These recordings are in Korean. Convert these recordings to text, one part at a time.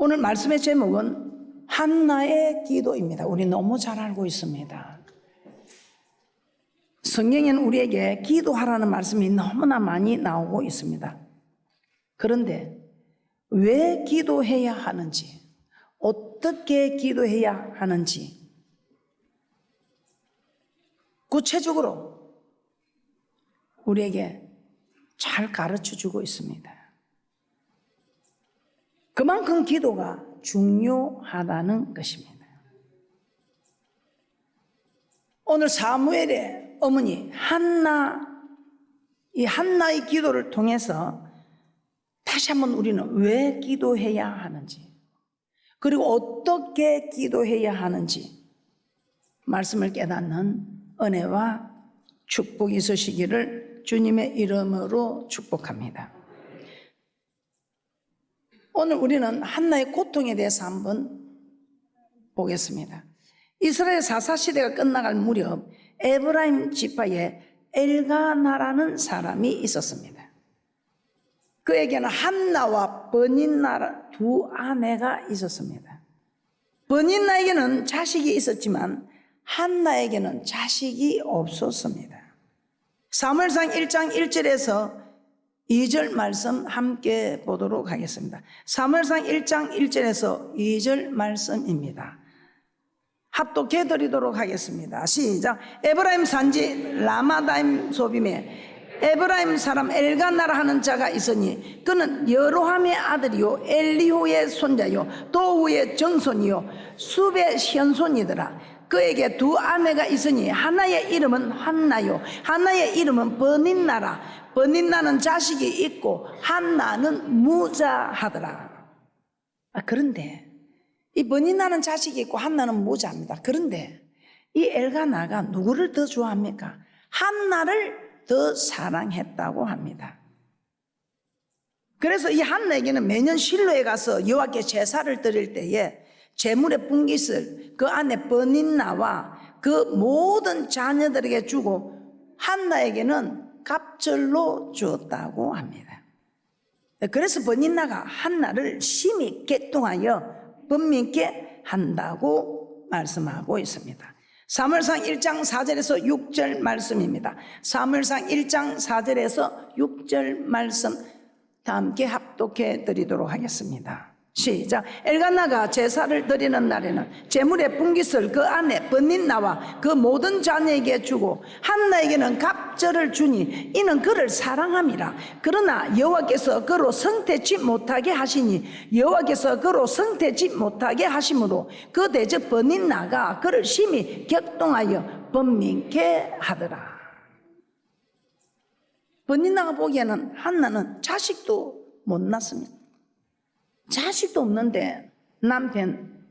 오늘 말씀의 제목은 한나의 기도입니다. 우리 너무 잘 알고 있습니다. 성경에는 우리에게 기도하라는 말씀이 너무나 많이 나오고 있습니다. 그런데 왜 기도해야 하는지, 어떻게 기도해야 하는지, 구체적으로 우리에게 잘 가르쳐 주고 있습니다. 그만큼 기도가 중요하다는 것입니다. 오늘 사무엘의 어머니 한나, 이 한나의 기도를 통해서 다시 한번 우리는 왜 기도해야 하는지, 그리고 어떻게 기도해야 하는지 말씀을 깨닫는 은혜와 축복이 있으시기를 주님의 이름으로 축복합니다. 오늘 우리는 한나의 고통에 대해서 한번 보겠습니다. 이스라엘 사사 시대가 끝나갈 무렵 에브라임 지파에 엘가나라는 사람이 있었습니다. 그에게는 한나와 버닌나 두 아내가 있었습니다. 버닌나에게는 자식이 있었지만 한나에게는 자식이 없었습니다. 사무엘상 1장 1절에서 2절 말씀 함께 보도록 하겠습니다. 사무엘상 1장 1절에서 2절 말씀입니다. 합독해 드리도록 하겠습니다. 시작. 에브라임 산지 라마다임 소빔에 에브라임 사람 엘가나라 하는 자가 있으니 그는 여로함의 아들이요 엘리호의 손자요 도우의 정손이요 수베 현손이더라. 그에게 두 아내가 있으니 하나의 이름은 한나요 하나의 이름은 버닌나라 버닌나는 자식이 있고 한나는 무자하더라. 아, 그런데 이 버닌나는 자식이 있고 한나는 무자입니다. 그런데 이 엘가나가 누구를 더 좋아합니까? 한나를 더 사랑했다고 합니다. 그래서 이 한나에게는 매년 실로에 가서 여호와께 제사를 드릴 때에 재물의 분깃을 그 안에 버닌나와 그 모든 자녀들에게 주고 한나에게는 갑절로 주었다고 합니다. 그래서 버닌나가 한나를 심히 개통하여 번민케 한다고 말씀하고 있습니다. 사무엘상 1장 4절에서 6절 말씀입니다. 사무엘상 1장 4절에서 6절 말씀 다 함께 합독해 드리도록 하겠습니다. 시작. 엘가나가 제사를 드리는 날에는 제물의 분깃을 그 안에 번닌 나와 그 모든 자녀에게 주고 한나에게는 갑절을 주니 이는 그를 사랑함이라. 그러나 여호와께서 그로 성태치 못하게 하시니 여호와께서 그로 성태치 못하게 하심으로 그 대적 번닌 나가 그를 심히 격동하여 번민케 하더라. 번닌 나가 보기에는 한나는 자식도 못 낳습니다. 자식도 없는데 남편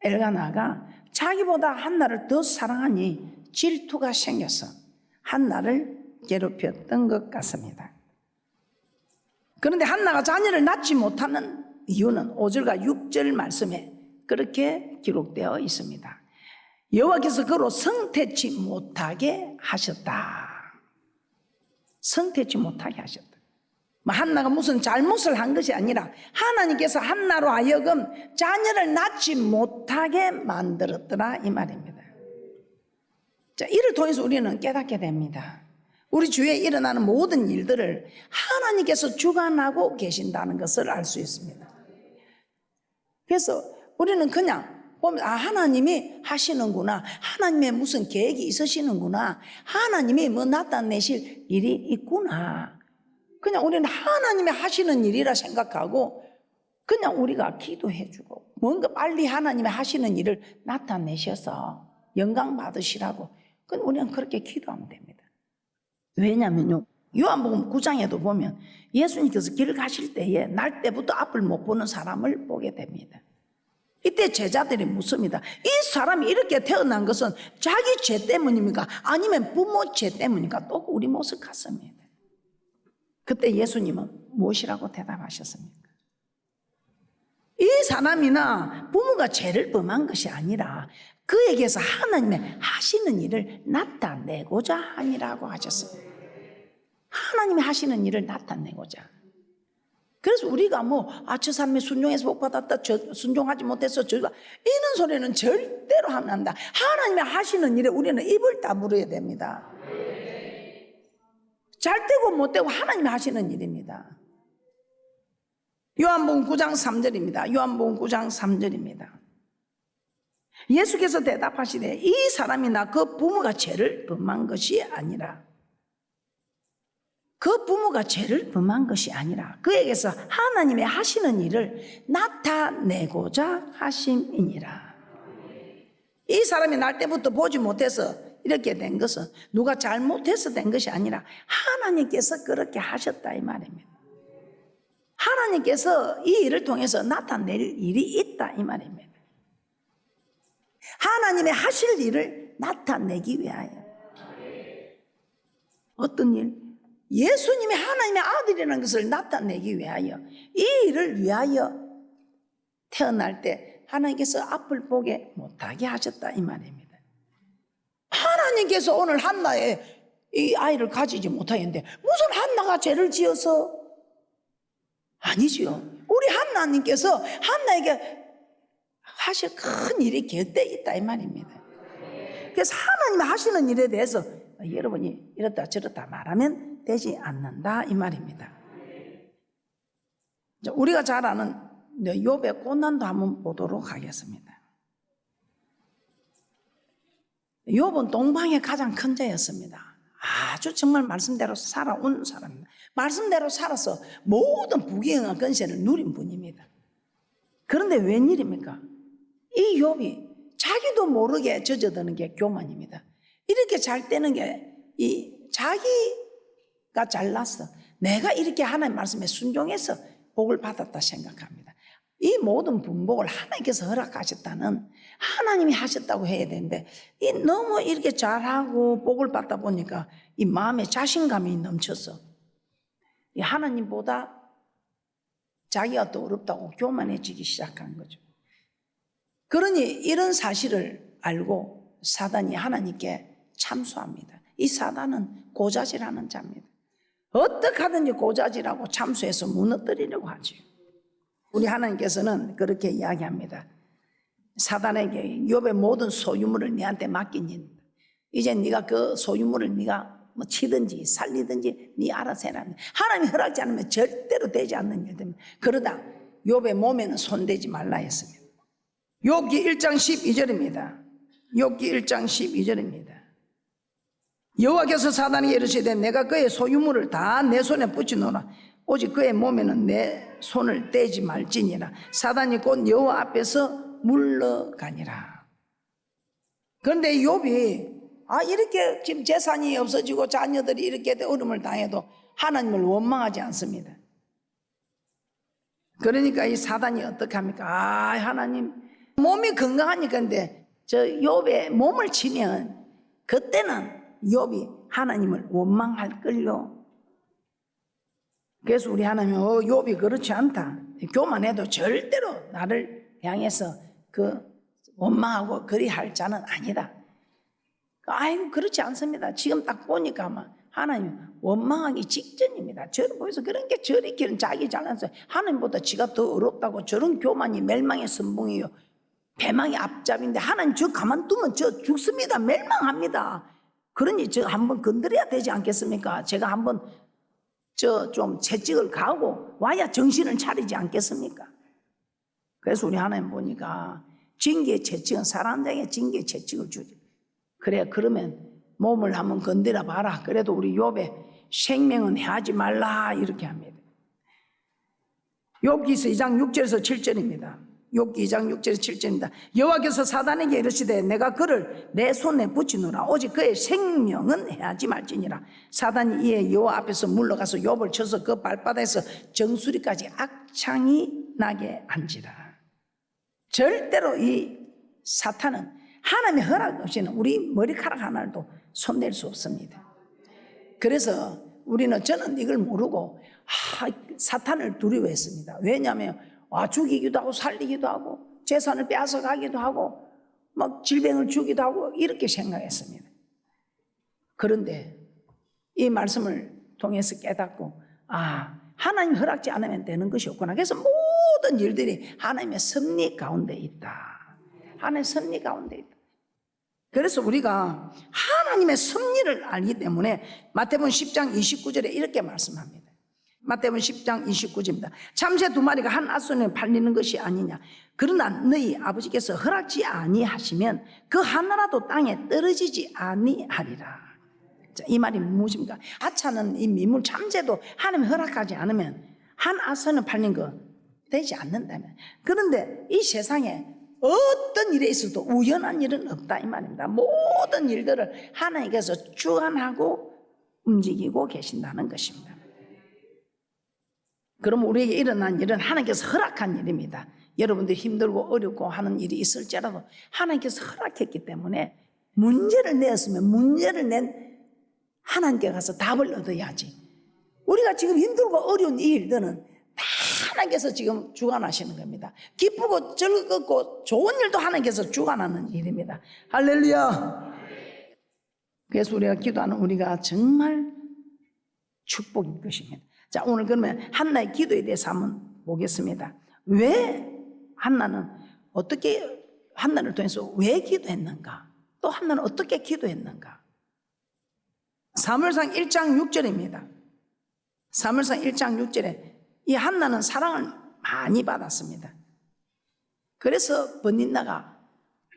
엘가나가 자기보다 한나를 더 사랑하니 질투가 생겨서 한나를 괴롭혔던 것 같습니다. 그런데 한나가 자녀를 낳지 못하는 이유는 5절과 6절 말씀에 그렇게 기록되어 있습니다. 여호와께서 그로 성태치 못하게 하셨다. 성태치 못하게 하셨다. 뭐 한나가 무슨 잘못을 한 것이 아니라 하나님께서 한나로 하여금 자녀를 낳지 못하게 만들었더라 이 말입니다. 자, 이를 통해서 우리는 깨닫게 됩니다. 우리 주위에 일어나는 모든 일들을 하나님께서 주관하고 계신다는 것을 알 수 있습니다. 그래서 우리는 그냥 보면 아 하나님이 하시는구나 하나님의 무슨 계획이 있으시는구나 하나님이 뭐 나타내실 일이 있구나 그냥 우리는 하나님이 하시는 일이라 생각하고 그냥 우리가 기도해주고 뭔가 빨리 하나님이 하시는 일을 나타내셔서 영광 받으시라고 그럼 우리는 그렇게 기도하면 됩니다. 왜냐면요. 요한복음 9장에도 보면 예수님께서 길 가실 때에 날 때부터 앞을 못 보는 사람을 보게 됩니다. 이때 제자들이 묻습니다. 이 사람이 이렇게 태어난 것은 자기 죄 때문입니까? 아니면 부모 죄 때문입니까? 또 우리 모습 같습니다. 그때 예수님은 무엇이라고 대답하셨습니까? 이 사람이나 부모가 죄를 범한 것이 아니라 그에게서 하나님의 하시는 일을 나타내고자 하니라고 하셨습니다. 하나님이 하시는 일을 나타내고자. 그래서 우리가 뭐, 아, 저 사람이 순종해서 복 받았다, 저, 순종하지 못해서 저가, 이런 소리는 절대로 하면 안 된다. 하나님이 하시는 일에 우리는 입을 다물어야 됩니다. 잘 되고 못 되고 하나님이 하시는 일입니다. 요한복음 9장 3절입니다. 요한복음 9장 3절입니다. 예수께서 대답하시되 이 사람이나 그 부모가 죄를 범한 것이 아니라 그 부모가 죄를 범한 것이 아니라 그에게서 하나님의 하시는 일을 나타내고자 하심이니라. 이 사람이 날 때부터 보지 못해서 이렇게 된 것은 누가 잘못해서 된 것이 아니라 하나님께서 그렇게 하셨다 이 말입니다. 하나님께서 이 일을 통해서 나타낼 일이 있다 이 말입니다. 하나님의 하실 일을 나타내기 위하여. 어떤 일? 예수님이 하나님의 아들이라는 것을 나타내기 위하여 이 일을 위하여 태어날 때 하나님께서 앞을 보게 못하게 하셨다 이 말입니다. 하나님께서 오늘 한나의 이 아이를 가지지 못하겠는데 무슨 한나가 죄를 지어서 아니지요. 우리 하나님께서 한나에게 하실 큰 일이 곁에 있다 이 말입니다. 그래서 하나님 하시는 일에 대해서 여러분이 이렇다 저렇다 말하면 되지 않는다 이 말입니다. 자, 우리가 잘 아는 욥의 고난도 한번 보도록 하겠습니다. 욥은 동방의 가장 큰 자였습니다. 아주 정말 말씀대로 살아온 사람입니다. 말씀대로 살아서 모든 부귀영화 근세를 누린 분입니다. 그런데 웬일입니까? 이 욥이 자기도 모르게 젖어드는 게 교만입니다. 이렇게 잘 되는 게 이 자기가 잘났어. 내가 이렇게 하나님 말씀에 순종해서 복을 받았다 생각합니다. 이 모든 분복을 하나님께서 허락하셨다는 하나님이 하셨다고 해야 되는데 이 너무 이렇게 잘하고 복을 받다 보니까 이 마음에 자신감이 넘쳐서 이 하나님보다 자기가 더 어렵다고 교만해지기 시작한 거죠. 그러니 이런 사실을 알고 사단이 하나님께 참수합니다. 이 사단은 고자질하는 자입니다. 어떻게 하든지 고자질하고 참수해서 무너뜨리려고 하죠. 우리 하나님께서는 그렇게 이야기합니다. 사단에게 욥의 모든 소유물을 네한테 맡기니 이제 네가 그 소유물을 네가 뭐 치든지 살리든지 네 알아서 해라. 하나님이 허락지 않으면 절대로 되지 않는 일입니다. 그러다 욥의 몸에는 손대지 말라 했습니다. 욥기 1장 12절입니다. 욥기 1장 12절입니다. 여호와께서 사단에게 이르시되 내가 그의 소유물을 다 내 손에 붙이노라 오직 그의 몸에는 내 손을 떼지 말지니라. 사단이 곧 여호와 앞에서 물러가니라. 그런데 욥이 아 이렇게 지금 재산이 없어지고 자녀들이 이렇게 어려움을 당해도 하나님을 원망하지 않습니다. 그러니까 이 사단이 어떻게 합니까? 아 하나님 몸이 건강하니까 근데 저 욥의 몸을 치면 그때는 욥이 하나님을 원망할 걸요. 그래서 우리 하나님 어 욥이 그렇지 않다. 교만해도 절대로 나를 향해서 그 원망하고 그리할 자는 아니다. 아이고 그렇지 않습니다. 지금 딱 보니까 막 하나님 원망하기 직전입니다. 저를 보여서 그런 게 저리끼는 자기 잘나서 하나님보다 지가 더 어렵다고 저런 교만이 멸망의 선봉이요. 배망의 앞잡인데 하나님 저 가만두면 저 죽습니다. 멸망합니다. 그러니 저 한번 건드려야 되지 않겠습니까? 제가 한번 저 좀 채찍을 가고 와야 정신을 차리지 않겠습니까? 그래서 우리 하나님 보니까 징계의 채찍은 사람 자에게 징계의 채찍을 주지. 그래 그러면 몸을 한번 건드려 봐라. 그래도 우리 욥의 생명은 해하지 말라 이렇게 합니다. 욥기서 2장 6절에서 7절입니다. 욥기 2장 6절에서 7절입니다. 여호와께서 사단에게 이르시되 내가 그를 내 손에 붙이노라 오직 그의 생명은 해하지 말지니라. 사단이 이에 여호와 앞에서 물러가서 욥을 쳐서 그 발바닥에서 정수리까지 악창이 나게 한지라. 절대로 이 사탄은 하나님의 허락 없이는 우리 머리카락 하나도 손댈 수 없습니다. 그래서 우리는 저는 이걸 모르고 아, 사탄을 두려워했습니다. 왜냐하면 아, 죽이기도 하고 살리기도 하고 재산을 빼앗아 가기도 하고 막 질병을 주기도 하고 이렇게 생각했습니다. 그런데 이 말씀을 통해서 깨닫고 아 하나님 허락지 않으면 되는 것이 없구나. 그래서 모든 일들이 하나님의 섭리 가운데 있다. 하나님의 섭리 가운데 있다. 그래서 우리가 하나님의 섭리를 알기 때문에 마태복음 10장 29절에 이렇게 말씀합니다. 마태복음 10장 29절입니다. 참새 두 마리가 한 아손에 팔리는 것이 아니냐. 그러나 너희 아버지께서 허락지 아니하시면 그 하나라도 땅에 떨어지지 아니하리라. 자, 이 말이 무엇입니까? 하찮은 이 미물 참새도 하나님 허락하지 않으면 한 아선을 팔린 거 되지 않는다면. 그런데 이 세상에 어떤 일에 있어도 우연한 일은 없다 이 말입니다. 모든 일들을 하나님께서 주관하고 움직이고 계신다는 것입니다. 그럼 우리에게 일어난 일은 하나님께서 허락한 일입니다. 여러분들이 힘들고 어렵고 하는 일이 있을지라도 하나님께서 허락했기 때문에 문제를 내었으면 문제를 낸 하나님께 가서 답을 얻어야지. 우리가 지금 힘들고 어려운 이 일들은 다 하나님께서 지금 주관하시는 겁니다. 기쁘고 즐겁고 좋은 일도 하나님께서 주관하는 일입니다. 할렐루야. 그래서 우리가 기도하는 우리가 정말 축복인 것입니다. 자, 오늘 그러면 한나의 기도에 대해서 한번 보겠습니다. 왜 한나는 어떻게 한나를 통해서 왜 기도했는가? 또 한나는 어떻게 기도했는가? 사무엘상 1장 6절입니다. 사무엘상 1장 6절에 이 한나는 사랑을 많이 받았습니다. 그래서 번닌나가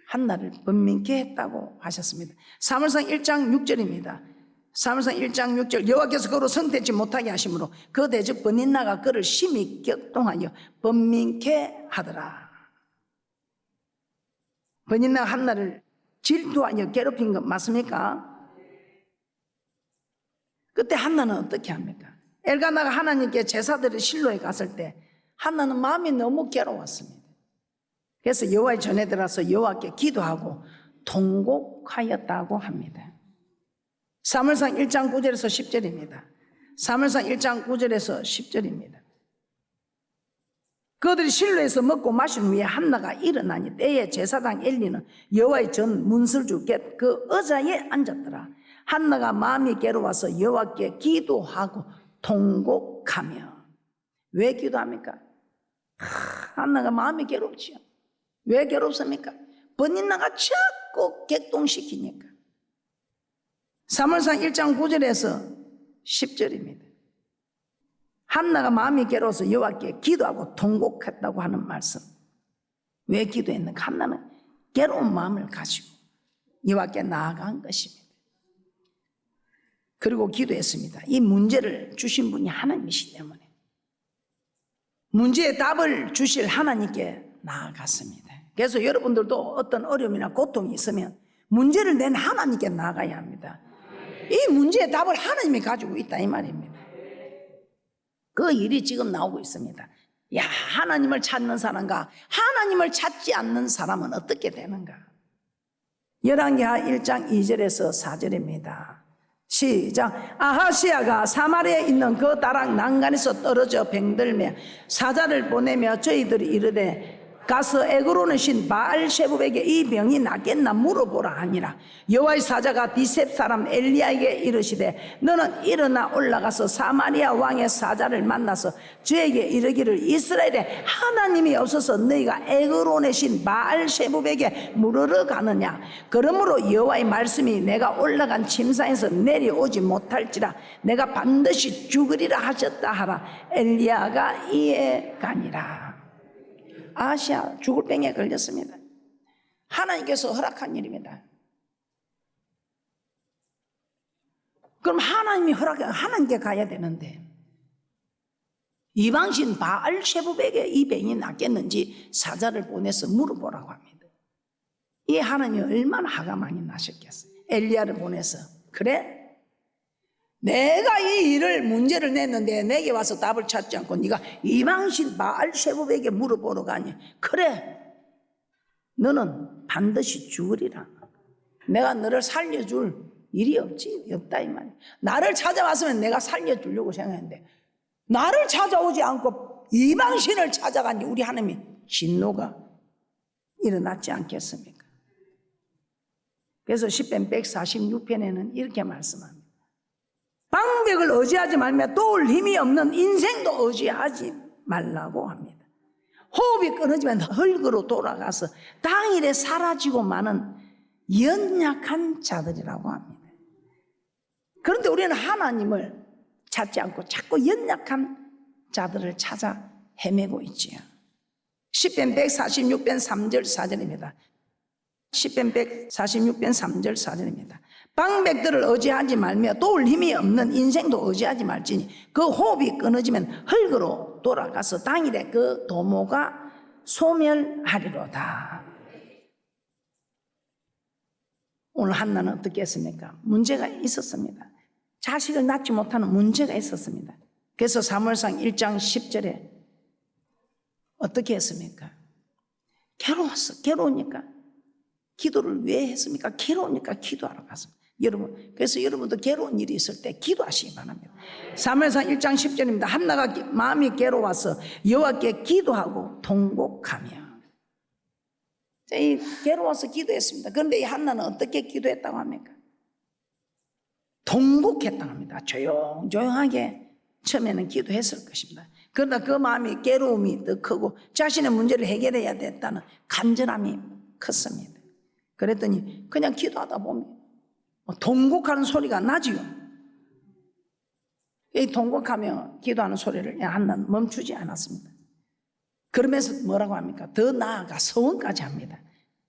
한나를 번민케 했다고 하셨습니다. 사무엘상 1장 6절입니다. 사무엘상 1장 6절 여호와께서 그로 성되지 못하게 하심으로 그 대적 번닌나가 그를 심히 격동하여 번민케 하더라. 번닌나가 한나를 질투하여 괴롭힌 것 맞습니까? 그때 한나는 어떻게 합니까? 엘가나가 하나님께 제사들을 실로에 갔을 때 한나는 마음이 너무 괴로웠습니다. 그래서 여호와의 전에 들어서 여호와께 기도하고 통곡하였다고 합니다. 사무엘상 1장 9절에서 10절입니다. 사무엘상 1장 9절에서 10절입니다. 그들이 실로에서 먹고 마신 후에 한나가 일어나니 때에 제사장 엘리는 여호와의 전 문설주 곁그 의자에 앉았더라. 한나가 마음이 괴로워서 여호와께 기도하고 통곡하며 왜 기도합니까? 하, 한나가 마음이 괴롭지요. 왜 괴롭습니까? 번인나가 자꾸 객동시키니까. 사무엘상 1장 9절에서 10절입니다. 한나가 마음이 괴로워서 여호와께 기도하고 통곡했다고 하는 말씀. 왜 기도했는가? 한나는 괴로운 마음을 가지고 여호와께 나아간 것입니다. 그리고 기도했습니다. 이 문제를 주신 분이 하나님이시 때문에 문제의 답을 주실 하나님께 나아갔습니다. 그래서 여러분들도 어떤 어려움이나 고통이 있으면 문제를 낸 하나님께 나아가야 합니다. 이 문제의 답을 하나님이 가지고 있다 이 말입니다. 그 일이 지금 나오고 있습니다. 야, 하나님을 찾는 사람과 하나님을 찾지 않는 사람은 어떻게 되는가? 열왕기하 1장 2절에서 4절입니다. 시작. 아하시아가 사마리아에 있는 그 다락 난간에서 떨어져 병들며 사자를 보내며 저희들이 이르되 가서 에그로는 신 바알셰부에게 이 병이 낫겠나 물어보라 하니라. 여호와의 사자가 디셉 사람 엘리야에게 이르시되 너는 일어나 올라가서 사마리아 왕의 사자를 만나서 저에게 이르기를 이스라엘에 하나님이 없어서 너희가 에그로의 신 바알셰부에게 물으러 가느냐? 그러므로 여호와의 말씀이 내가 올라간 침상에서 내려오지 못할지라. 내가 반드시 죽으리라 하셨다 하라. 엘리야가 이에 가니라 아시아 죽을 병에 걸렸습니다. 하나님께서 허락한 일입니다. 그럼 하나님이 허락해 하나님께 가야 되는데 이방신 바알셰부백에 이 병이 낫겠는지 사자를 보내서 물어보라고 합니다. 이 하나님이 얼마나 화가 많이 나셨겠어요. 엘리야를 보내서 그래 내가 이 일을 문제를 냈는데 내게 와서 답을 찾지 않고 네가 이방신 바알셰부에게 물어보러 가니? 그래. 너는 반드시 죽으리라. 내가 너를 살려줄 일이 없지. 없다 이 말이야 나를 찾아왔으면 내가 살려주려고 생각했는데 나를 찾아오지 않고 이방신을 찾아가니 우리 하나님이 진노가 일어났지 않겠습니까? 그래서 10편 146편에는 이렇게 말씀합니다 방백을 의지하지 말며 또올 힘이 없는 인생도 의지하지 말라고 합니다. 호흡이 끊어지면 흙으로 돌아가서 당일에 사라지고 마는 연약한 자들이라고 합니다. 그런데 우리는 하나님을 찾지 않고 자꾸 연약한 자들을 찾아 헤매고 있지요. 10편 146편 3절 4절입니다. 10편 146편 3절 4절입니다. 방백들을 의지하지 말며 도울 힘이 없는 인생도 의지하지 말지니 그 호흡이 끊어지면 흙으로 돌아가서 당일에 그 도모가 소멸하리로다. 오늘 한나는 어떻게 했습니까? 문제가 있었습니다. 자식을 낳지 못하는 문제가 있었습니다. 그래서 사무엘상 1장 10절에 어떻게 했습니까? 괴로웠어. 괴로우니까. 기도를 왜 했습니까? 괴로우니까 기도하러 갔습니다. 여러분, 그래서 여러분도 괴로운 일이 있을 때 기도하시기 바랍니다. 사무엘상 1장 10절입니다. 한나가 기- 마음이 괴로워서 여호와께 기도하고 통곡하며 괴로워서 기도했습니다. 그런데 이 한나는 어떻게 기도했다고 합니까? 통곡했다고 합니다. 조용조용하게 처음에는 기도했을 것입니다. 그러나 그 마음이 괴로움이 더 크고 자신의 문제를 해결해야 됐다는 간절함이 컸습니다. 그랬더니 그냥 기도하다 보면 뭐 통곡하는 소리가 나지요. 이 통곡하며 기도하는 소리를 한나는 멈추지 않았습니다. 그러면서 뭐라고 합니까? 더 나아가 서원까지 합니다.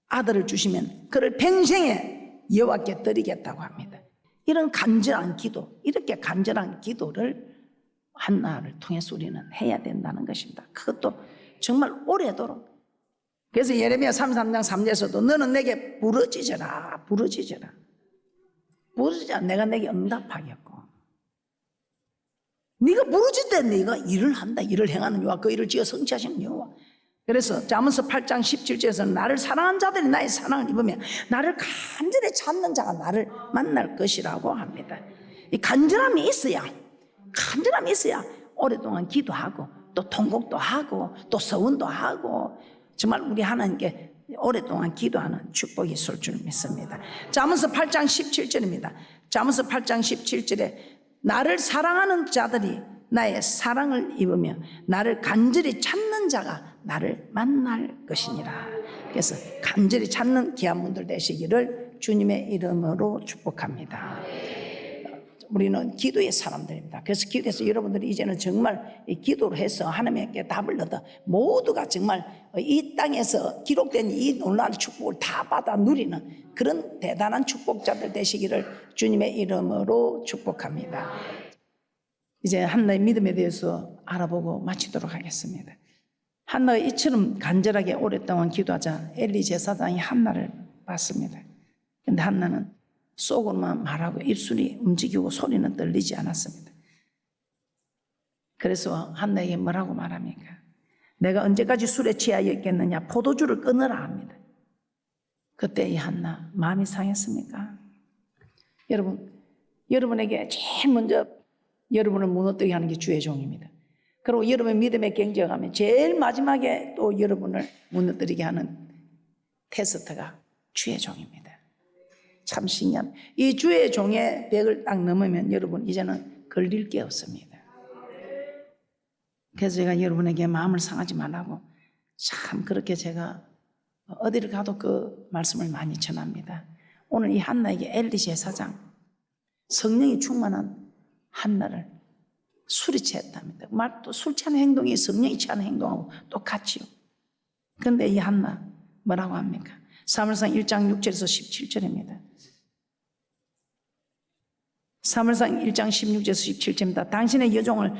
아들을 주시면 그를 평생에 여호와께 드리겠다고 합니다. 이런 간절한 기도, 이렇게 간절한 기도를 한나를 통해서 우리는 해야 된다는 것입니다. 그것도 정말 오래도록. 그래서 예레미야 33장 3절에서도 너는 내게 부르짖어라, 부르짖어라. 부르짖어 내가 내게 응답하겠고. 네가 부르짖되 네가 일을 한다. 일을 행하는 여호와 그 일을 지어 성취하시는 여호와. 그래서 잠언서 8장 17절에서는 나를 사랑하는 자들이 나의 사랑을 입으며 나를 간절히 찾는 자가 나를 만날 것이라고 합니다. 이 간절함이 있어야 간절함이 있어야 오랫동안 기도하고 또 통곡도 하고 또 서원도 하고 정말 우리 하나님께 오랫동안 기도하는 축복이 있을 줄 믿습니다. 잠언서 8장 17절입니다. 잠언서 8장 17절에 나를 사랑하는 자들이 나의 사랑을 입으며 나를 간절히 찾는 자가 나를 만날 것이니라. 그래서 간절히 찾는 귀한 분들 되시기를 주님의 이름으로 축복합니다. 우리는 기도의 사람들입니다. 그래서 기도해서 여러분들이 이제는 정말 이 기도를 해서 하나님께 답을 얻어 모두가 정말 이 땅에서 기록된 이 놀라운 축복을 다 받아 누리는 그런 대단한 축복자들 되시기를 주님의 이름으로 축복합니다. 이제 한나의 믿음에 대해서 알아보고 마치도록 하겠습니다. 한나가 이처럼 간절하게 오랫동안 기도하자 엘리 제사장이 한나를 봤습니다. 근데 한나는 속으로만 말하고 입술이 움직이고 소리는 들리지 않았습니다. 그래서 한나에게 뭐라고 말합니까? 내가 언제까지 술에 취하여 있겠느냐? 포도주를 끊으라 합니다. 그때 이 한나 마음이 상했습니까? 여러분, 여러분에게 제일 먼저 여러분을 무너뜨리게 하는 게 주의 종입니다. 그리고 여러분의 믿음의 경쟁을 하면 제일 마지막에 또 여러분을 무너뜨리게 하는 테스트가 주의 종입니다. 참 신기한. 이 주의 종의 벽을 딱 넘으면 여러분 이제는 걸릴 게 없습니다. 그래서 제가 여러분에게 마음을 상하지 말라고 참 그렇게 제가 어디를 가도 그 말씀을 많이 전합니다. 오늘 이 한나에게 엘리 제사장 성령이 충만한 한나를 술이 취했답니다. 말도 술 취하는 행동이 성령이 취하는 행동하고 똑같지요. 그런데 이 한나 뭐라고 합니까? 사무엘상 1장 6절에서 17절입니다. 사무엘상 1장 16절에서 17절입니다. 당신의 여종을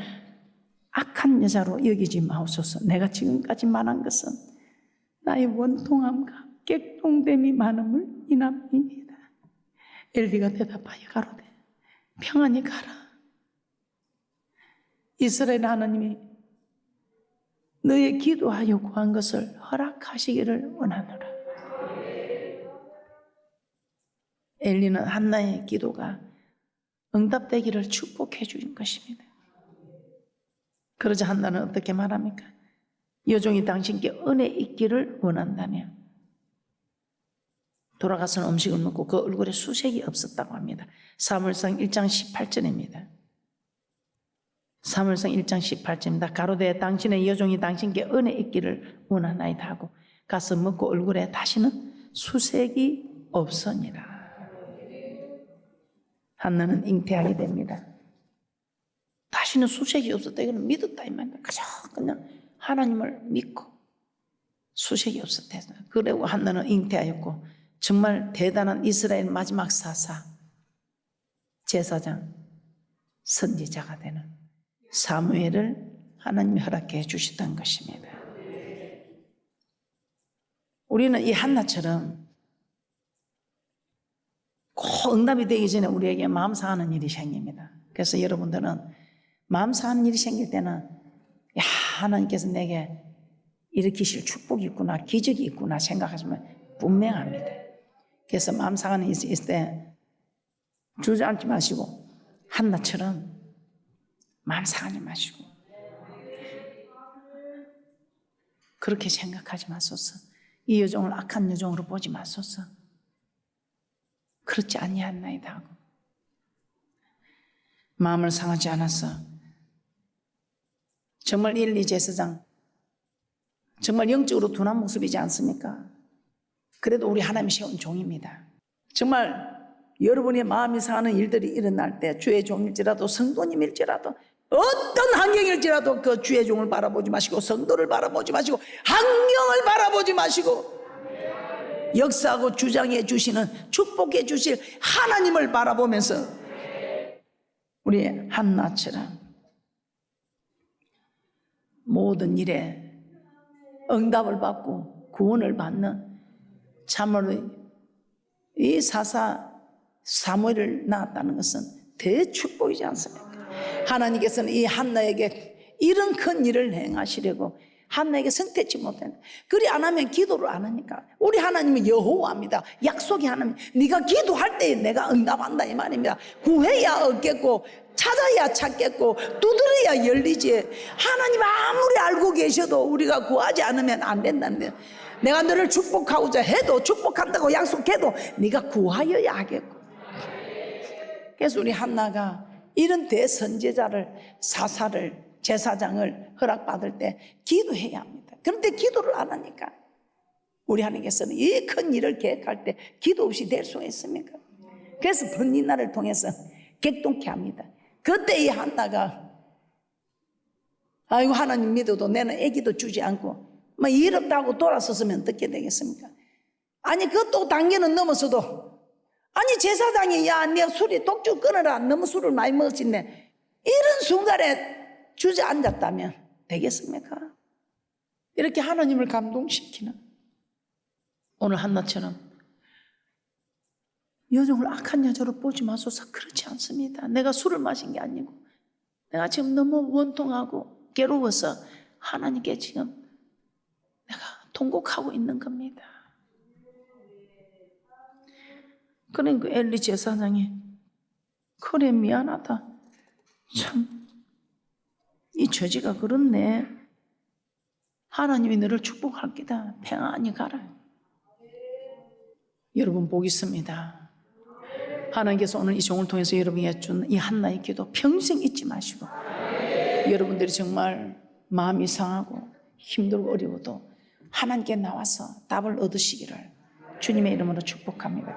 악한 여자로 여기지 마옵소서. 내가 지금까지 말한 것은 나의 원통함과 객동됨이 많음을 인함이니이다. 엘리가 대답하여 가로되 평안히 가라. 이스라엘 하나님이 너의 기도하여 구한 것을 허락하시기를 원하노라. 엘리는 한나의 기도가 응답되기를 축복해 주신 것입니다. 그러자 한나는 어떻게 말합니까? 여종이 당신께 은혜 있기를 원한다며 돌아가서는 음식을 먹고 그 얼굴에 수색이 없었다고 합니다. 사물상 1장 18절입니다. 사무엘상 1장 18절입니다. 가로되 당신의 여종이 당신께 은혜 있기를 원하나이다 하고 가서 먹고 얼굴에 다시는 수색이 없으니라. 한나는 잉태하게 됩니다. 다시는 수색이 없었다. 이거는 믿었다 이 말이야. 그저 그냥 하나님을 믿고 수색이 없었다. 그리고 한나는 잉태하였고 정말 대단한 이스라엘 마지막 사사 제사장 선지자가 되는 사무엘을 하나님이 허락해 주셨던 것입니다. 우리는 이 한나처럼 꼭 응답이 되기 전에 우리에게 마음 상하는 일이 생깁니다. 그래서 여러분들은 마음 상하는 일이 생길 때는 야 하나님께서 내게 일으키실 축복이 있구나 기적이 있구나 생각하시면 분명합니다. 그래서 마음 상하는 일이 있을 때 주저앉지 마시고 한나처럼 마음 상하지 마시고 그렇게 생각하지 마소서 이 여종을 악한 여종으로 보지 마소서 그렇지 아니하나이다 하고 마음을 상하지 않았어 정말 일리 제사장 정말 영적으로 둔한 모습이지 않습니까? 그래도 우리 하나님이 세운 종입니다. 정말 여러분의 마음이 상하는 일들이 일어날 때 주의 종일지라도 성도님일지라도 어떤 환경일지라도 그 주의 종을 바라보지 마시고 성도를 바라보지 마시고 환경을 바라보지 마시고 역사하고 주장해 주시는 축복해 주실 하나님을 바라보면서 우리 한나처럼 모든 일에 응답을 받고 구원을 받는 참으로 이 사사 사무엘을 낳았다는 것은 대축복이지 않습니까? 하나님께서는 이 한나에게 이런 큰 일을 행하시려고 한나에게 선택지 못했는데 그리 안 하면 기도를 안 하니까. 우리 하나님은 여호와입니다. 약속이 하나님. 네가 기도할 때 내가 응답한다 이 말입니다. 구해야 얻겠고 찾아야 찾겠고 두드려야 열리지. 하나님 아무리 알고 계셔도 우리가 구하지 않으면 안 된다는데. 내가 너를 축복하고자 해도 축복한다고 약속해도 네가 구하여야 하겠고. 그래서 우리 한나가 이런 대선제자를 사사를 제사장을 허락받을 때 기도해야 합니다. 그런데 기도를 안 하니까 우리 하나님께서는 이 큰 일을 계획할 때 기도 없이 될 수가 있습니까? 그래서 번니나를 통해서 객동케 합니다. 그때 이 한나가 아이고 하나님 믿어도 내는 애기도 주지 않고 뭐 이렇다고 돌아섰으면 어떻게 되겠습니까? 아니 그것도 단계는 넘어서도 아니 제사장이 야 내가 술이 독주 끊어라 너무 술을 많이 먹었지네 이런 순간에 주저앉았다면 되겠습니까? 이렇게 하나님을 감동시키는 오늘 한나처럼 여종을 악한 여자로 보지 마소서 그렇지 않습니다. 내가 술을 마신 게 아니고 내가 지금 너무 원통하고 괴로워서 하나님께 지금 내가 통곡하고 있는 겁니다. 그러니까 엘리 제사장이 그래 미안하다. 참 이 처지가 그렇네. 하나님이 너를 축복할 게다. 평안히 가라. 여러분 복 있습니다. 하나님께서 오늘 이 종을 통해서 여러분에게 준이 한나의 기도 평생 잊지 마시고 여러분들이 정말 마음이 상하고 힘들고 어려워도 하나님께 나와서 답을 얻으시기를 주님의 이름으로 축복합니다.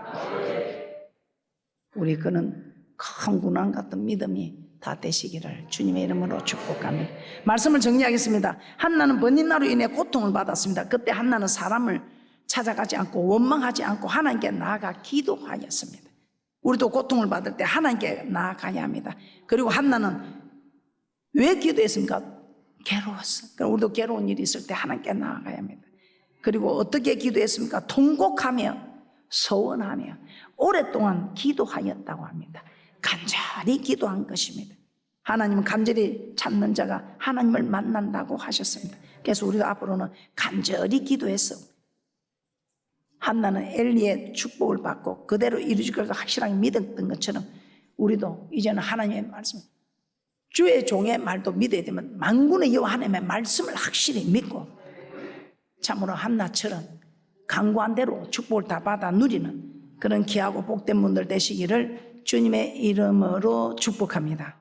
우리 그는 큰 군왕 같은 믿음이 다 되시기를 주님의 이름으로 축복합니다. 말씀을 정리하겠습니다. 한나는 번인나로 인해 고통을 받았습니다. 그때 한나는 사람을 찾아가지 않고 원망하지 않고 하나님께 나아가 기도하였습니다. 우리도 고통을 받을 때 하나님께 나아가야 합니다. 그리고 한나는 왜 기도했습니까? 괴로웠어. 그럼 우리도 괴로운 일이 있을 때 하나님께 나아가야 합니다. 그리고 어떻게 기도했습니까? 통곡하며 소원하며 오랫동안 기도하였다고 합니다. 간절히 기도한 것입니다. 하나님은 간절히 찾는 자가 하나님을 만난다고 하셨습니다. 그래서 우리도 앞으로는 간절히 기도해서 한나는 엘리의 축복을 받고 그대로 이루어질 것을 확실하게 믿었던 것처럼 우리도 이제는 하나님의 말씀, 주의 종의 말도 믿어야 되면 만군의 여호와 하나님의 말씀을 확실히 믿고 참으로 한나처럼 강구한 대로 축복을 다 받아 누리는 그런 귀하고 복된 분들 되시기를 주님의 이름으로 축복합니다.